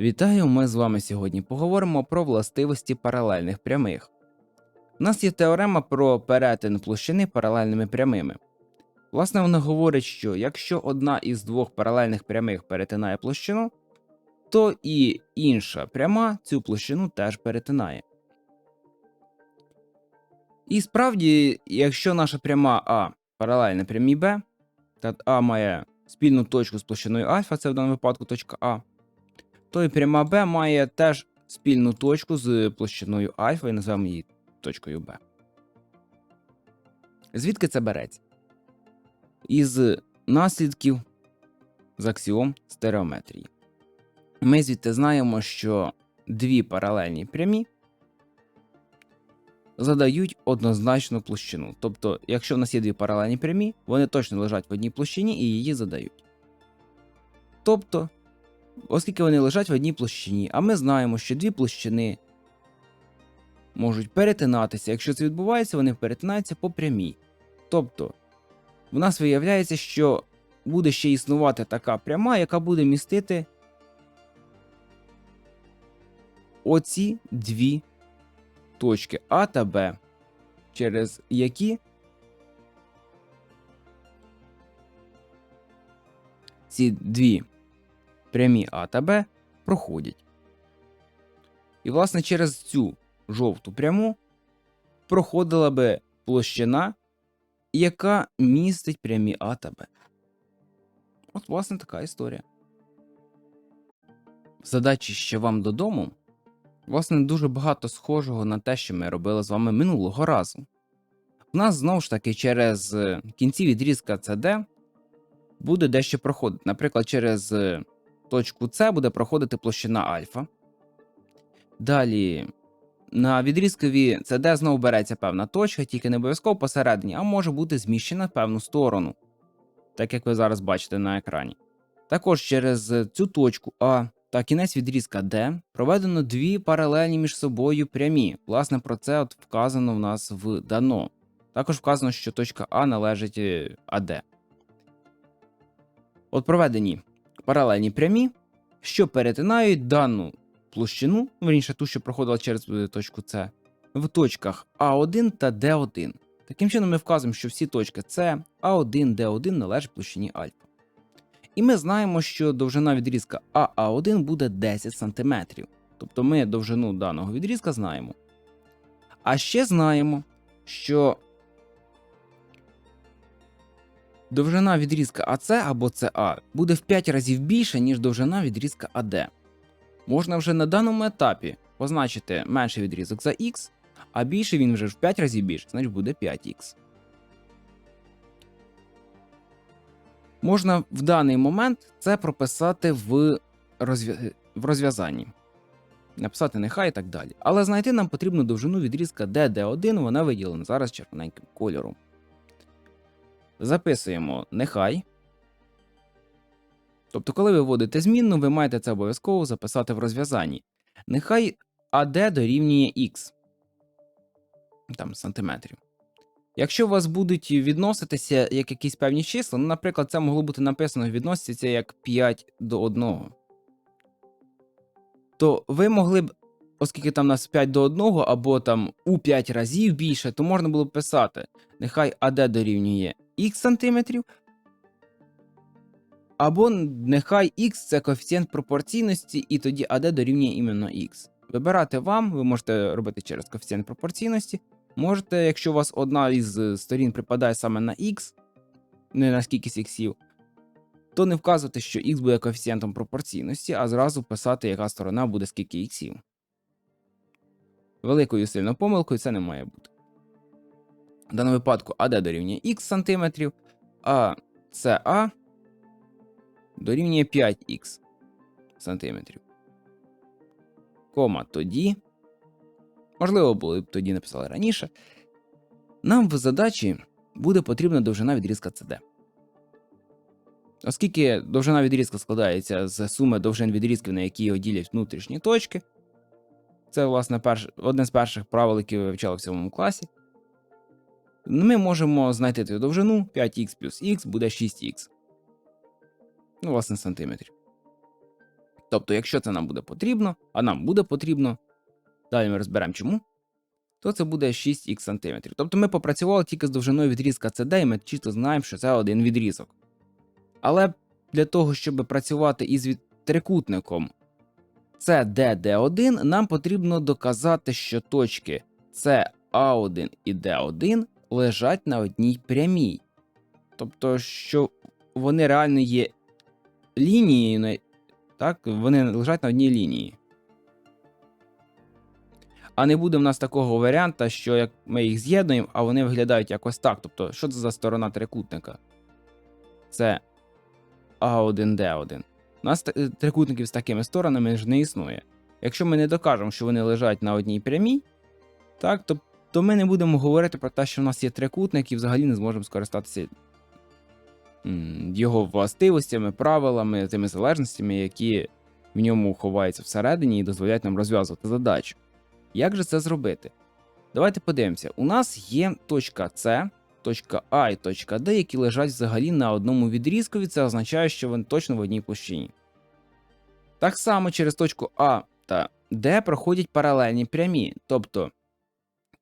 Вітаю, ми з вами сьогодні поговоримо про властивості паралельних прямих. У нас є теорема про перетин площини паралельними прямими. Власне, вона говорить, що якщо одна із двох паралельних прямих перетинає площину, то і інша пряма цю площину теж перетинає. І справді, якщо наша пряма А паралельна прямій Б, та А має спільну точку з площиною альфа, це в даному випадку точка А, то і пряма Б має теж спільну точку з площиною альфа і називаємо її точкою Б. Звідки це береться? Із наслідків з аксіом стереометрії. Ми звідти знаємо, що дві паралельні прямі задають однозначну площину. Тобто, якщо в нас є дві паралельні прямі, вони точно лежать в одній площині і її задають. Тобто, оскільки вони лежать в одній площині, а ми знаємо, що дві площини можуть перетинатися. Якщо це відбувається, вони перетинаються по прямій. Тобто, в нас виявляється, що буде ще існувати така пряма, яка буде містити оці дві точки А та Б, через які ці дві прямі А та Б проходять. І, власне, через цю жовту пряму проходила би площина, яка містить прямі А та Б. От, власне, така історія. Задачі ще вам додому. Власне, дуже багато схожого на те, що ми робили з вами минулого разу. У нас знову ж таки через е, кінці відрізка CD буде дещо проходити. Наприклад, через е, точку С буде проходити площина альфа. Далі на відрізкові CD знову береться певна точка, тільки не обов'язково посередині, а може бути зміщена в певну сторону, так як ви зараз бачите на екрані. Також через цю точку А та кінець відрізка D проведено дві паралельні між собою прямі. Власне, про це от вказано в нас в дано. Також вказано, що точка А належить е, АД. От проведені паралельні прямі, що перетинають дану площину, верніше ту, що проходила через е, точку С, в точках А1 та Д1. Таким чином, ми вказуємо, що всі точки С, А1, Д1 належать площині альфа. І ми знаємо, що довжина відрізка АА1 буде 10 см. Тобто ми довжину даного відрізка знаємо. А ще знаємо, що довжина відрізка АС або СА буде в 5 разів більша, ніж довжина відрізка АД. Можна вже на даному етапі позначити менший відрізок за Х, а більший він вже в 5 разів більше, значить буде 5х. Можна в даний момент це прописати в, розв'я... в розв'язанні. Написати нехай і так далі. Але знайти нам потрібно довжину відрізка DD1, вона виділена зараз червоненьким кольором. Записуємо нехай. Тобто, коли ви вводите змінну, ви маєте це обов'язково записати в розв'язанні. Нехай AD дорівнює X. Там сантиметрів. Якщо у вас будуть відноситися як якісь певні числа, ну, наприклад, це могло бути написано відноситься як 5 до 1, то ви могли б, оскільки там у нас 5 до 1, або там у 5 разів більше, то можна було б писати, нехай AD дорівнює х сантиметрів, або нехай x це коефіцієнт пропорційності, і тоді AD дорівнює іменно x. Вибирати вам, ви можете робити через коефіцієнт пропорційності. Можете, якщо у вас одна із сторін припадає саме на X, не на скількись іксів, то не вказувати, що X буде коефіцієнтом пропорційності, а зразу писати, яка сторона буде скільки іксів. Великою сильною помилкою це не має бути. В даному випадку AD дорівнює X сантиметрів, а CA дорівнює 5х сантиметрів. Кома тоді. Можливо, були б тоді написали раніше. Нам в задачі буде потрібна довжина відрізка CD. Оскільки довжина відрізка складається з суми довжин відрізків, на які його ділять внутрішні точки, це, власне, перш... одне з перших правил, які ви вивчали в цьому класі. Ми можемо знайти довжину 5х плюс х буде 6х. Ну, власне, сантиметрів. Тобто, якщо це нам буде потрібно, а нам буде потрібно, далі ми розберемо чому, то це буде 6х сантиметрів. Тобто ми попрацювали тільки з довжиною відрізка CD, і ми чисто знаємо, що це один відрізок. Але для того, щоб працювати із трикутником CDD1, нам потрібно доказати, що точки CA1 і D1 лежать на одній прямій. Тобто, що вони реально є лінією, так, вони лежать на одній лінії. А не буде в нас такого варіанта, що як ми їх з'єднуємо, а вони виглядають якось так. Тобто, що це за сторона трикутника? Це А1Д1. У нас трикутників з такими сторонами ж не існує. Якщо ми не докажемо, що вони лежать на одній прямій, так, то, то ми не будемо говорити про те, що в нас є трикутник, і взагалі не зможемо скористатися його властивостями, правилами, тими залежностями, які в ньому ховаються всередині і дозволяють нам розв'язувати задачу. Як же це зробити? Давайте подивимося. У нас є точка С, точка А і точка Д, які лежать взагалі на одному відрізкові, це означає, що вони точно в одній площині. Так само через точку А та Д проходять паралельні прямі, тобто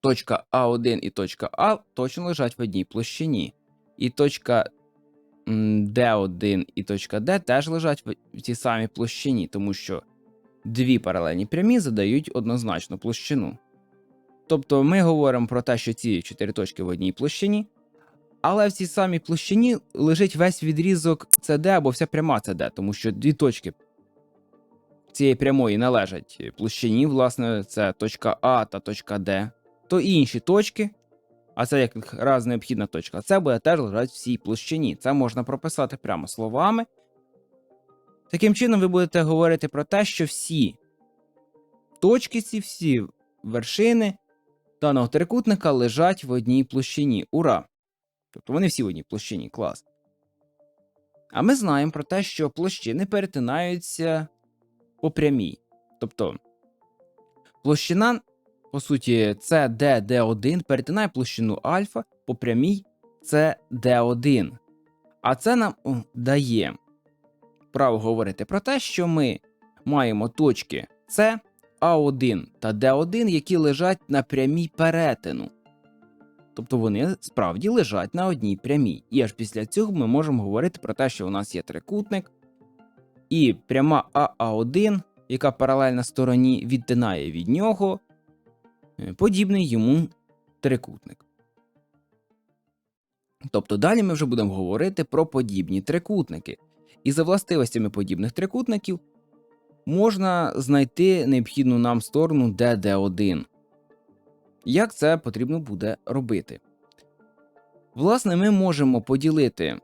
точка А1 і точка А точно лежать в одній площині. І точка м, Д1 і точка Д теж лежать в тій самій площині, тому що дві паралельні прямі задають однозначну площину. Тобто ми говоримо про те, що ці чотири точки в одній площині, але в цій самій площині лежить весь відрізок CD або вся пряма CD, тому що дві точки цієї прямої належать площині, власне, це точка А та точка Д, то інші точки, а це як раз необхідна точка, це буде теж лежать в цій площині. Це можна прописати прямо словами. Таким чином, ви будете говорити про те, що всі точки, ці всі вершини даного трикутника лежать в одній площині. Ура! Тобто вони всі в одній площині, клас. А ми знаємо про те, що площини перетинаються по прямій. Тобто площина, по суті, CDD1 перетинає площину альфа по прямій CD1. А це нам дає право говорити про те, що ми маємо точки С, А1 та Д1, які лежать на прямій перетину. Тобто вони справді лежать на одній прямій. І аж після цього ми можемо говорити про те, що у нас є трикутник, і пряма АА1, яка паралельна стороні, відтинає від нього подібний йому трикутник. Тобто далі ми вже будемо говорити про подібні трикутники. І за властивостями подібних трикутників можна знайти необхідну нам сторону DD1. Як це потрібно буде робити? Власне, ми можемо поділити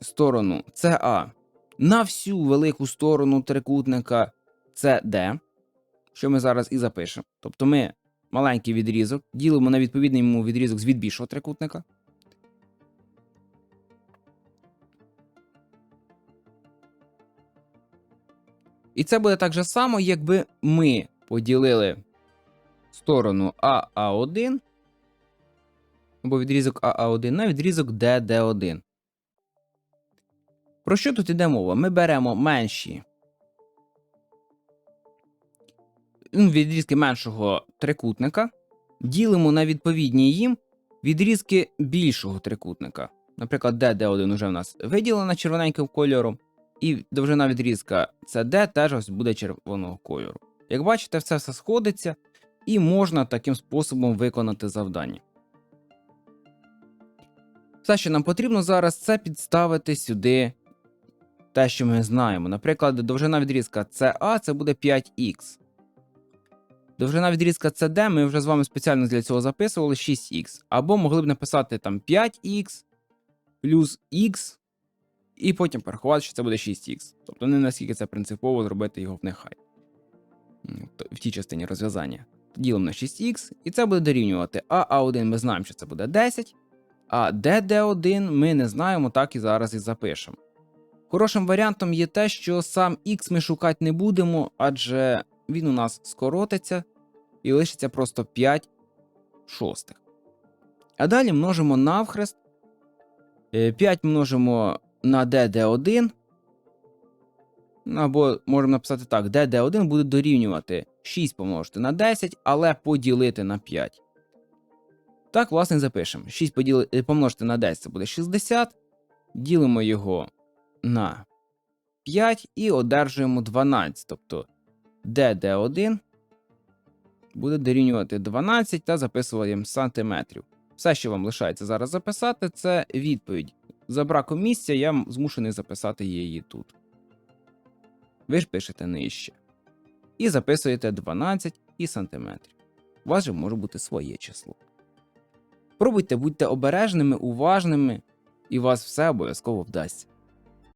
сторону CA на всю велику сторону трикутника CD, що ми зараз і запишемо. Тобто ми маленький відрізок ділимо на відповідний йому відрізок з від більшого трикутника. І це буде так же само, якби ми поділили сторону АА1 або відрізок АА1 на відрізок ДД1. Про що тут йде мова? Ми беремо менші відрізки меншого трикутника, ділимо на відповідні їм відрізки більшого трикутника. Наприклад, DD1 вже в нас виділена червоненьким кольором, і довжина відрізка CD теж ось буде червоного кольору. Як бачите, все все сходиться, і можна таким способом виконати завдання. Все, що нам потрібно зараз, це підставити сюди те, що ми знаємо. Наприклад, довжина відрізка CA це буде 5х. Довжина відрізка CD ми вже з вами спеціально для цього записували 6х. Або могли б написати там 5х плюс х, і потім порахувати, що це буде 6х. Тобто не наскільки це принципово зробити його в нехай. В тій частині розв'язання. Ділимо на 6х, і це буде дорівнювати А А1 ми знаємо, що це буде 10, а ДД1 ми не знаємо, так і зараз і запишемо. Хорошим варіантом є те, що сам х ми шукати не будемо, адже він у нас скоротиться і лишиться просто 5 шостих. А далі множимо навхрест. Е, 5 множимо на ДД1. Ну, Або можемо написати так, де d1 буде дорівнювати 6 помножити на 10, але поділити на 5. Так, власне, запишемо. 6 поділи... е, помножити на 10 це буде 60. Ділимо його на 5 і одержуємо 12. Тобто dd1 буде дорівнювати 12 та записуємо сантиметрів. Все, що вам лишається зараз записати, це відповідь. За браком місця я змушений записати її тут. Ви ж пишете нижче. І записуєте 12 і сантиметрів. У вас же може бути своє число. Пробуйте, будьте обережними, уважними, і у вас все обов'язково вдасться.